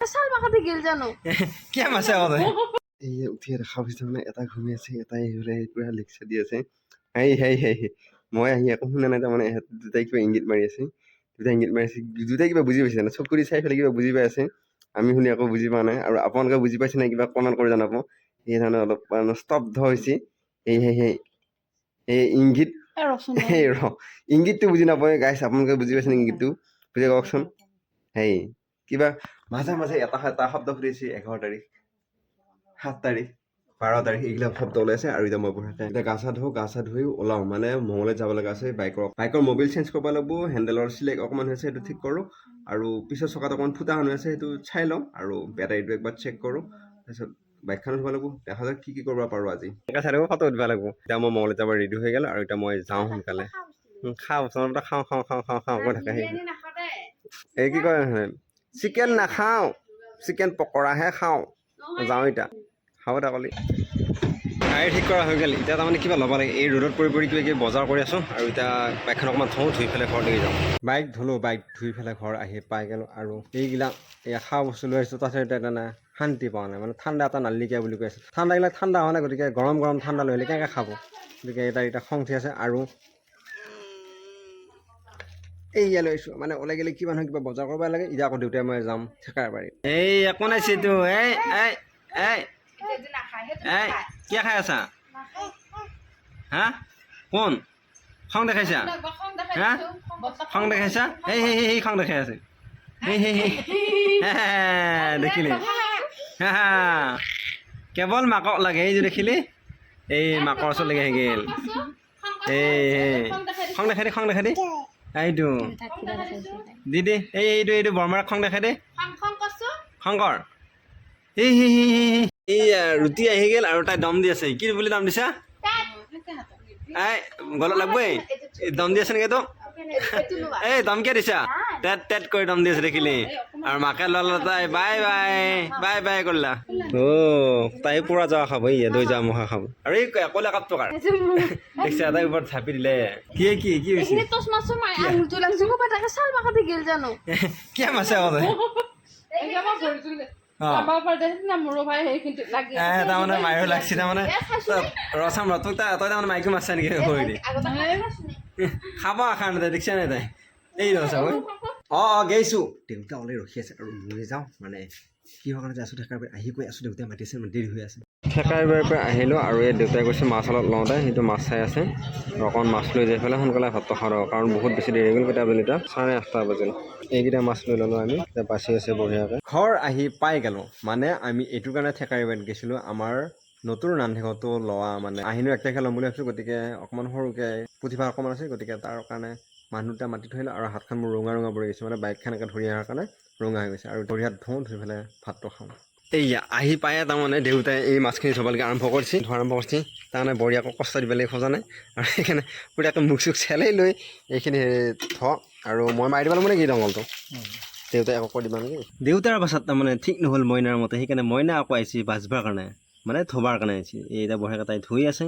চাল মাখাতে গেল জানো? কেম আছে আগতে এই উঠি দেখা পাইছো মানে এটা ঘূমি আছে এটাই হ'লে পুৰা লেকচাৰ দি আছে। হেই হেই হেই হেই। মই আহি একো শুনা নাই তাৰমানে দুটাই কিবা ইংগিত মাৰি আছে। দুটাই ইংগিত মাৰি আছে। দুটাই কিবা বুজি পাইছে চকু দি চাই পেলাই কিবা বুজি পাই আছে। আমি শুনি একো বুজি পোৱা নাই। আৰু আপোনালোকে বুজি পাইছে নাই কিবা কমেণ্ট কৰি জনাব। সেইধৰণে অলপ মানে স্তব্ধ হৈছে। এই সেই সেই এই ইংগিত। ৰ ইংগিতটো বুজি নাপায়। গাইছ আপোনালোকে বুজি পাইছে নেকি ইংগিতটো? বুজি কওকচোন। হেই কিবা মাজে মাজে এটা এটা শব্দ ফুটিছে এঘাৰ তাৰিখ সাত তাৰিখ বাৰ তাৰিখ এইবিলাক শব্দ ওলাইছে আৰু এতিয়া মই বঢ়িয়াকৈ এতিয়া গা চা ধুওঁ গা চা ধুই ওলাওঁ মানে মঙলৈ যাব লগা আছে বাইকৰ বাইকৰ মবিল চেঞ্জ কৰিব লাগিব হেণ্ডেলৰ চিলেক অকণমান হৈছে সেইটো ঠিক কৰোঁ আৰু পিছৰ চকাত অকণমান ফুটা হৈ আছে সেইটো চাই লওঁ আৰু বেটাৰীটো একবাৰ চেক কৰোঁ তাৰপিছত বাইকখন উঠিব লাগিব দেখা যাওক কি কি কৰিব পাৰোঁ আজি এনেকৈ চাই থাকোঁ ফটো উঠিব লাগিব এতিয়া মই মঙলৈ যাব ৰেডি হৈ গ'ল আৰু এতিয়া মই যাওঁ সোনকালে খাওঁ চনমতে খাওঁ খাওঁ খাওঁ খাওঁ খাওঁ কৈ থাকে এই কি কয় চিকেন নাখাওঁ। চিকেন পকৰাহে খাওঁ। যাওঁ এতিয়া। খাব তাকলি গাড়ী ঠিক কৰা হৈ গ'ল। এতিয়া তাৰমানে কিবা ল'ব লাগে। এই ৰ'দত পৰি পৰি কিবা কিবি বজাৰ কৰি আছোঁ আৰু এতিয়া বাইকখন অকণমান থওঁ ধুই পেলাই ঘৰলৈকে যাওঁ। বাইক ধুলোঁ বাইক ধুই পেলাই ঘৰ আহি পাই গ'লোঁ আৰু এইবিলাক এই খোৱা বস্তু লৈ আহিছোঁ। তাৰপিছত এতিয়া তেনে শান্তি পোৱা নাই। মানে ঠাণ্ডা এটা নালিকিয়া বুলি কৈ আছে। ঠাণ্ডা এইবিলাক ঠাণ্ডা হোৱা নাই গতিকে গৰম গৰম ঠাণ্ডা লৈ আহিলে কেনেকৈ খাব? গতিকে এতিয়া এতিয়া খং উঠি আছে। আৰু এই ইয়ালৈ আহিছোঁ মানে ওলাই গ'লে কিবা নহয় কিবা বজাৰ কৰিব লাগে এতিয়া আকৌ দেউতাই মই যাম থেকাৰ বাৰীত এই একো নাই চিটো এই এই এই এই কিয় খাই আছা হা কোন খং দেখাইছা হা খং দেখাইছা এই সেই সেই খং দেখাই আছে সেই সেই সেই দেখিলি কেৱল মাকক লাগে এই যে দেখিলি এই মাকৰ ওচৰলৈকে আহি গ'ল এই খং দেখাই দে খং দেখাই দে এইটো। দি দে এই এইটো এইটো বৰমাৰ খং দেখে দে। শংকৰ। এই ৰুটি আহি গ'ল আৰু তাই দম দি আছে। কি বুলি দম দিছা? এই, গলত এই, দম দি আছে নেকি এইটো? এই, দম কিয় দিছা? টেট টেট কৰি দম দি আছে দেখিলি। আর মাকে ললতাই বাই বাই বাই বাই করলা। ও তাই পুরা যাওয়া খাব ইয়ে দই যা মহা খাব। আর এই কলে কাপ টকার দেখছে আদাই উপর থাপি দিলে। কি কি কি হইছে এখানে তোস মাছ মাই আঙুল চলে লাগছে গো বেটাকে সাল মাখা দিয়ে গেল জানো? কে মাছে আমাদের এই আমার ঘর চলে তই তাৰমানে মাইকী মাছ নেকি হৈ খাব আশা নাই দেখিছা নাই তাই? এই ৰচা অঁ অঁ গেইছোঁ দেউতা ওলাই ৰখি আছে আৰু মই যাওঁ। মানে কিহৰ কাৰণে আছোঁ থেকাৰ পৰা আহি কৈ আছোঁ। দেউতাই মাতিছে মানে দেৰি হৈ আছে। থেকাৰ বাৰীৰ পৰা আহিলোঁ আৰু এই দেউতাই কৈছে মাছ অলপ লওঁতে সেইটো মাছ চাই আছে। অকণ মাছ লৈ যাই পেলাই সোনকালে ভাতটো খাওঁ আৰু কাৰণ বহুত বেছি দেৰি গ'ল কেইটা বেলিটা চাৰে আঠটা বাজিল। এইকেইটা মাছ লৈ ল'লোঁ আমি বাচি আছে বঢ়িয়াকৈ। ঘৰ আহি পাই গ'লোঁ। মানে আমি এইটো কাৰণে থেকাৰী বাৰীত গৈছিলোঁ আমাৰ নতুন ৰান্ধিঘৰটো লোৱা মানে আহিনো এক তাৰিখে ল'ম বুলি ভাবিছোঁ গতিকে অকণমান সৰুকৈ পুথিভা অকণমান আছে গতিকে তাৰ কাৰণে মানুহ দুটা মাতি থৈ আহিলোঁ আৰু হাতখন মোৰ ৰঙা ৰঙা পৰি গৈছে মানে বাইকখন এনেকৈ ধৰি অহাৰ কাৰণে ৰঙা হৈ গৈছে। আৰু ভৰি হাত ধুওঁ ধুই পেলাই ভাতটো খাওঁ এইয়া আহি পায়ে তাৰমানে দেউতাই এই মাছখিনি থ'বলৈকে আৰম্ভ কৰিছে ধোৱা আৰম্ভ কৰিছে। তাৰমানে বঢ়িয়াকৈ কষ্ট দিবলৈ খোজা নাই আৰু সেইকাৰণে পুৰাকৈ মুখ চুখ চেলাই লৈ এইখিনি থ। আৰু মই মাৰি দিব লাগিব নেকি দংগলটো দেউতাই আকৌ কৈ দিবা নেকি? দেউতাৰ পাছত তাৰমানে ঠিক নহ'ল মইনাৰ মতে সেইকাৰণে মইনা আকৌ আহিছে বাজবাৰ কাৰণে মানে থবাৰ কাৰণে আহিছে। এই এতিয়া বঢ়িয়াকৈ তাই ধুই আছে।